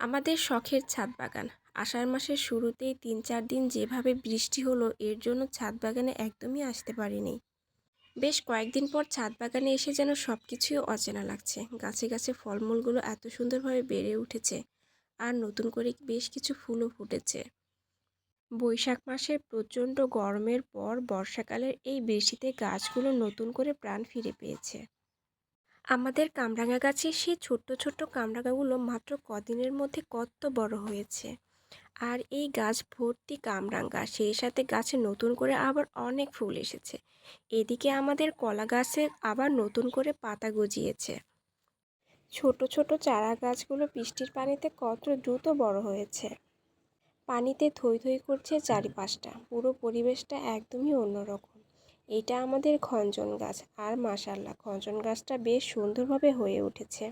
আমাদের শখের ছাদ বাগান। আষাঢ় মাসের শুরুতেই তিন চার দিন যেভাবে বৃষ্টি হলো, এর জন্য ছাদ বাগানে একদমই আসতে পারিনি। বেশ কয়েকদিন পর ছাদ বাগানে এসে যেন সব কিছুই অচেনা লাগছে। গাছে গাছে ফলমূলগুলো এত সুন্দরভাবে বেড়ে উঠেছে আর নতুন করে বেশ কিছু ফুলও ফুটেছে। বৈশাখ মাসের প্রচণ্ড গরমের পর বর্ষাকালের এই বৃষ্টিতে গাছগুলো নতুন করে প্রাণ ফিরে পেয়েছে। আমাদের কামরাঙা গাছে সেই ছোট্ট ছোট্ট কামরাঙাগুলো মাত্র কদিনের মধ্যে কত বড় হয়েছে। আর এই গাছ ভর্তি কামরাঙ্গা সেই সাথে গাছে নতুন করে আবার অনেক ফুল এসেছে। এদিকে আমাদের কলা গাছে আবার নতুন করে পাতা গজিয়েছে। ছোট ছোট চারা গাছগুলো বৃষ্টির পানিতে কত দ্রুত বড় হয়েছে। পানিতে থই থই করছে চারিপাশটা। পুরো পরিবেশটা একদমই অন্যরকম। এটা আমাদের খঞ্জন গাছ। আর মাশাল্লাহ, খঞ্জন গাছটা বেশ সুন্দরভাবে হয়ে উঠেছে।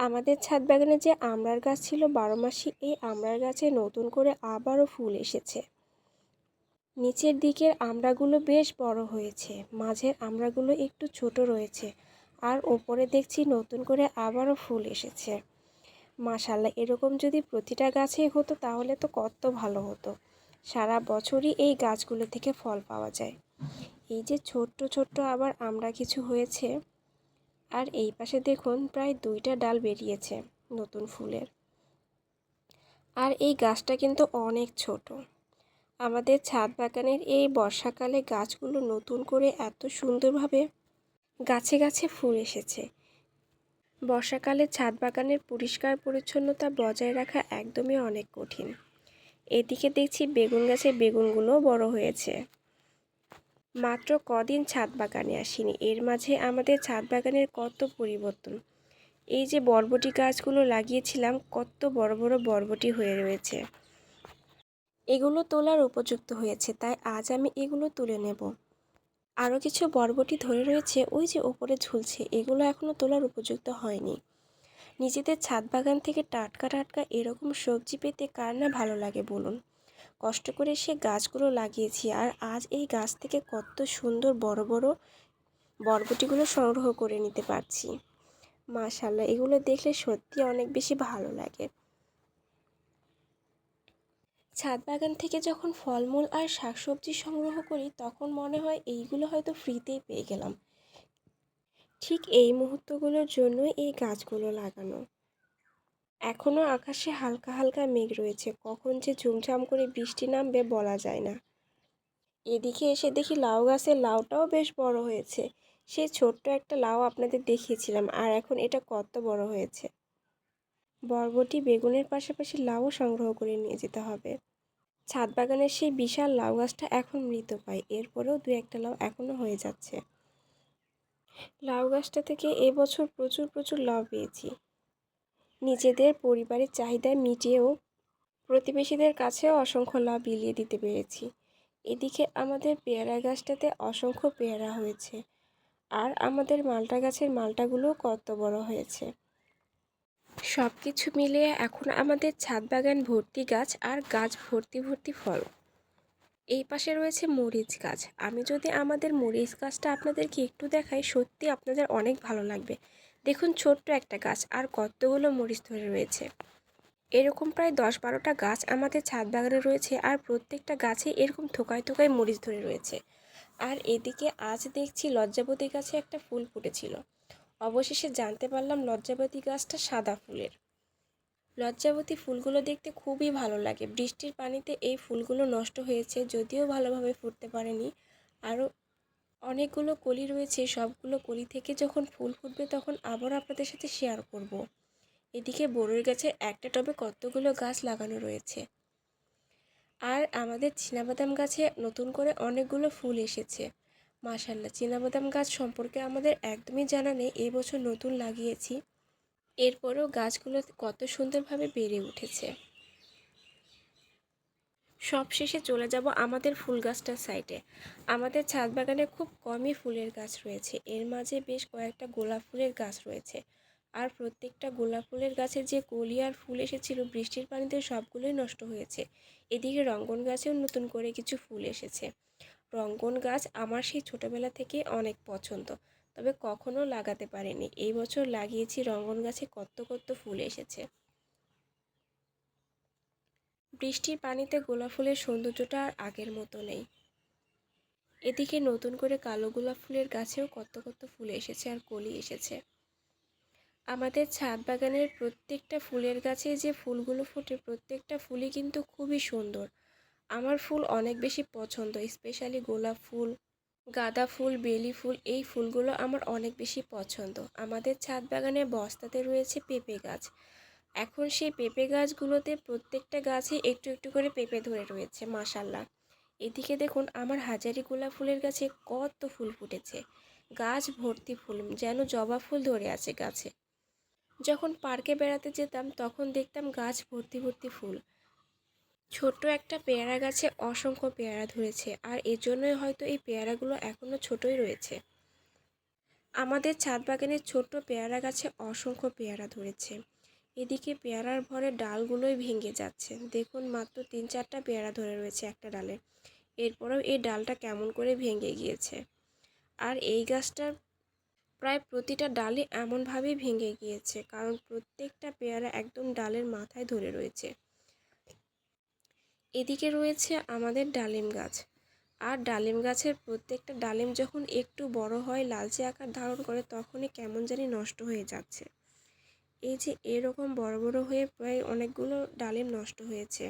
আমাদের ছাদ বাগানে যে আমড়ার গাছ ছিল বারো মাসি, এই আমড়ার গাছে নতুন করে আবারও ফুল এসেছে। নিচের দিকের আমড়াগুলো বেশ বড় হয়েছে, মাঝের আমড়াগুলো একটু ছোট রয়েছে, আর ওপরে দেখছি নতুন করে আবারও ফুল এসেছে। মাশাল্লাহ, এরকম যদি প্রতিটা গাছে হতো তাহলে তো কত ভালো হতো। সারা বছরই এই গাছগুলো থেকে ফল পাওয়া যায়। এই যে ছোট্ট ছোট্ট আবার আমরা কিছু হয়েছে। আর এই পাশে দেখুন প্রায় দুইটা ডাল বেরিয়েছে নতুন ফুলের। আর এই গাছটা কিন্তু অনেক ছোট। আমাদের ছাদ বাগানের এই বর্ষাকালে গাছগুলো নতুন করে এত সুন্দরভাবে গাছে গাছে ফুল এসেছে। বর্ষাকালে ছাদ বাগানের পরিষ্কার পরিচ্ছন্নতা বজায় রাখা একদমই অনেক কঠিন। এদিকে দেখছি বেগুন গাছে বেগুনগুলো বড় হয়েছে। মাত্র কদিন ছাদ বাগানে আসিনি। এর মাঝে আমাদের ছাদ বাগানের কত পরিবর্তন। এই যে বরবটি গাছগুলো লাগিয়েছিলাম, কত বড় বড় বরবটি হয়ে রয়েছে। এগুলো তোলার উপযুক্ত হয়েছে, তাই আজ আমি এগুলো তুলে নেব। আরও কিছু বরবটি ধরে রয়েছে, ওই যে ওপরে ঝুলছে, এগুলো এখনও তোলার উপযুক্ত হয়নি। নিজেদের ছাদ বাগান থেকে টাটকা টাটকা এরকম সবজি পেতে কার না ভালো লাগে বলুন। কষ্ট করে সে গাছগুলো লাগিয়েছি আর আজ এই গাছ থেকে কত সুন্দর বড় বড় বরবটিগুলো সংগ্রহ করে নিতে পারছি। মাশাল্লাহ এগুলো দেখলে সত্যি অনেক বেশি ভালো লাগে। ছাদ বাগান থেকে যখন ফলমূল আর শাকসবজি সংগ্রহ করি, তখন মনে হয় এইগুলো হয়তো ফ্রিতেই পেয়ে গেলাম। ঠিক এই মুহূর্তগুলোর জন্যই এই গাছগুলো লাগানো। এখনও আকাশে হালকা হালকা মেঘ রয়েছে, কখন যে ঝুমঝাম করে বৃষ্টি নামবে বলা যায় না। এদিকে এসে দেখি লাউ গাছের লাউটাও বেশ বড় হয়েছে। সে ছোট্ট একটা লাউ আপনাদের দেখিয়েছিলাম, আর এখন এটা কত বড় হয়েছে। বরবটি বেগুনের পাশাপাশি লাউও সংগ্রহ করে নিয়ে যেতে হবে। ছাদ বাগানের সেই বিশাল লাউ গাছটা এখন মৃত পায়, এরপরেও দু একটা লাউ এখনও হয়ে যাচ্ছে। লাউ গাছটা থেকে এবছর প্রচুর প্রচুর লাউ পেয়েছি। নিজেদের পরিবারের চাহিদা মিটিয়েও প্রতিবেশীদের কাছেও অসংখ্য লাভ বিলিয়ে দিতে পেরেছি। এদিকে আমাদের পেয়ারা গাছটাতে অসংখ্য পেয়ারা হয়েছে আর আমাদের মালটা গাছের মালটাগুলোও কত বড় হয়েছে। সব কিছু মিলিয়ে এখন আমাদের ছাদ বাগান ভর্তি গাছ আর গাছ ভর্তি ভর্তি ফল। এই পাশে রয়েছে মরিচ গাছ। আমি যদি আমাদের মরিচ গাছটা আপনাদেরকে একটু দেখাই, সত্যি আপনাদের অনেক ভালো লাগবে। দেখুন ছোট্ট একটা গাছ আর কতগুলো মরিচ ধরে রয়েছে। এরকম প্রায় দশ বারোটা গাছ আমাদের ছাদ বাগানে রয়েছে আর প্রত্যেকটা গাছে এরকম থোকায় থোকায় মরিচ ধরে রয়েছে। আর এদিকে আজ দেখছি লজ্জাবতী গাছে একটা ফুল ফুটেছিল। অবশেষে জানতে পারলাম লজ্জাবতী গাছটা সাদা ফুলের। লজ্জাবতী ফুলগুলো দেখতে খুবই ভালো লাগে। বৃষ্টির পানিতে এই ফুলগুলো নষ্ট হয়েছে, যদিও ভালোভাবে ফুটতে পারেনি। আরও অনেকগুলো কলি রয়েছে, সবগুলো কলি থেকে যখন ফুল ফুটবে তখন আবার আপনাদের সাথে শেয়ার করব। এদিকে বড়ই গাছের একটা টবে কতগুলো গাছ লাগানো রয়েছে। আর আমাদের চীনাবাদাম গাছে নতুন করে অনেকগুলো ফুল এসেছে। মাশাল্লাহ চীনাবাদাম গাছ সম্পর্কে আমাদের একদমই জানা নেই এবছর নতুন লাগিয়েছি। এরপরও গাছগুলো কত সুন্দরভাবে বেড়ে উঠেছে। সব শেষে চলে যাব আমাদের ফুল গাছটার সাইডে আমাদের ছাদ বাগানে খুব কমই ফুলের গাছ রয়েছে। এর মাঝে বেশ কয়েকটা গোলাপ ফুলের গাছ রয়েছে। আর প্রত্যেকটা গোলাপ ফুলের গাছে যে কলি আর ফুল এসেছিল, বৃষ্টির পানিতে সবগুলোই নষ্ট হয়েছে। এদিকে রঙ্গন গাছেও নতুন করে কিছু ফুল এসেছে। রঙ্গন গাছ আমার সেই ছোটোবেলা থেকে অনেক পছন্দ, তবে কখনো লাগাতে পারিনি। এই বছর লাগিয়েছি রঙ্গন গাছে কত কত ফুল এসেছে। বৃষ্টির পানিতে গোলাপ ফুলের সৌন্দর্যটা আর আগের মতো নেই। এদিকে নতুন করে কালো গোলাপ ফুলের গাছেও কত কত ফুল এসেছে আর কলি এসেছে। আমাদের ছাদ বাগানের প্রত্যেকটা ফুলের গাছে যে ফুলগুলো ফোটে, প্রত্যেকটা ফুলই কিন্তু খুবই সুন্দর। আমার ফুল অনেক বেশি পছন্দ, স্পেশালি গোলাপ ফুল গাঁদা ফুল, বেলি ফুল, এই ফুলগুলো আমার অনেক বেশি পছন্দ। আমাদের ছাদ বাগানে বস্তাতে রয়েছে পেঁপে গাছ। এখন সেই পেঁপে গাছগুলোতে প্রত্যেকটা গাছে একটু একটু করে পেঁপে ধরে রয়েছে মাসাল্লাহ এদিকে দেখুন, আমার হাজারি গোলাপ ফুলের গাছে কত ফুল ফুটেছে। গাছ ভর্তি ফুল, যেন জবা ফুল ধরে আছে গাছে। যখন পার্কে বেড়াতে যেতাম, তখন দেখতাম গাছ ভর্তি ভর্তি ফুল। ছোট্ট একটা পেয়ারা গাছে অসংখ্য পেয়ারা ধরেছে, আর এজন্যই হয়তো এই পেয়ারাগুলো এখনও ছোটই রয়েছে। আমাদের ছাদ বাগানের ছোট্ট পেয়ারা গাছে অসংখ্য পেয়ারা ধরেছে। এদিকে পেয়ারার ভরে ডালগুলোই ভেঙে যাচ্ছে। দেখুন, মাত্র তিন চারটা পেয়ারা ধরে রয়েছে একটা ডালে। এরপরেও এই ডালটা কেমন করে ভেঙে গিয়েছে? আর এই গাছটার প্রায় প্রতিটা ডালে এমনভাবেই ভেঙে গিয়েছে, কারণ প্রত্যেকটা পেয়ারা একদম ডালের মাথায় ধরে রয়েছে। এদিকে রয়েছে আমাদের ডালিম গাছ। আর ডালিম গাছের প্রত্যেকটা ডালিম যখন একটু বড় হয়, লালচে আকার ধারণ করে, তখনই কেমন জানি নষ্ট হয়ে যাচ্ছে। এই যে এরকম বড় বড় হয়ে প্রায় অনেকগুলো ডালিম নষ্ট হয়েছে।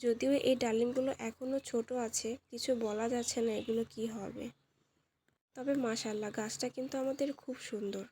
যদিও এই ডালিমগুলো এখনও ছোট আছে, কিছু বলা যাচ্ছে না এগুলো কি হবে। তবে মাশাল্লাহ, গাছটা কিন্তু আমাদের খুব সুন্দর।